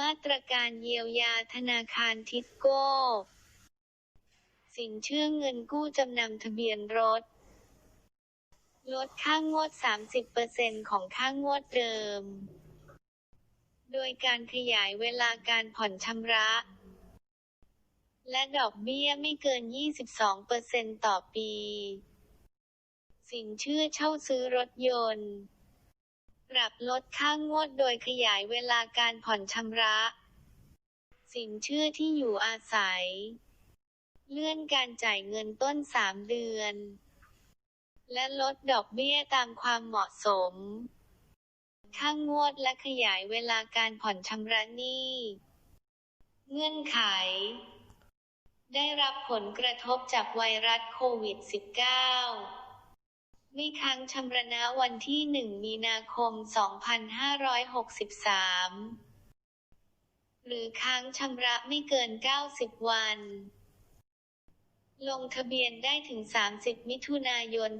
มาตรการเยียวยาธนาคารทิสโก้ สินเชื่อเงินกู้จำนำทะเบียนรถ ลดค่างวด 30%ของค่างวดเดิม โดยการขยายเวลาการผ่อนชำระ และดอกเบี้ยไม่เกิน 22%ต่อปี สินเชื่อเช่าซื้อรถยนต์ ปรับลดค่างวดโดยขยายเวลาการผ่อนชำระ สินเชื่อที่อยู่อาศัย เลื่อนการจ่ายเงินต้น 3 เดือน และลดดอกเบี้ยตามความเหมาะสม ค่างวดและขยายเวลาการผ่อนชำระหนี้ เงื่อนไข ได้รับผลกระทบจากไวรัสโควิด -19 ไม่ค้างชำระนะวันที่ 1 มีนาคม 2563 หรือค้างชำระไม่เกิน 90 วัน ลงทะเบียนได้ถึง 30 มิถุนายน 2564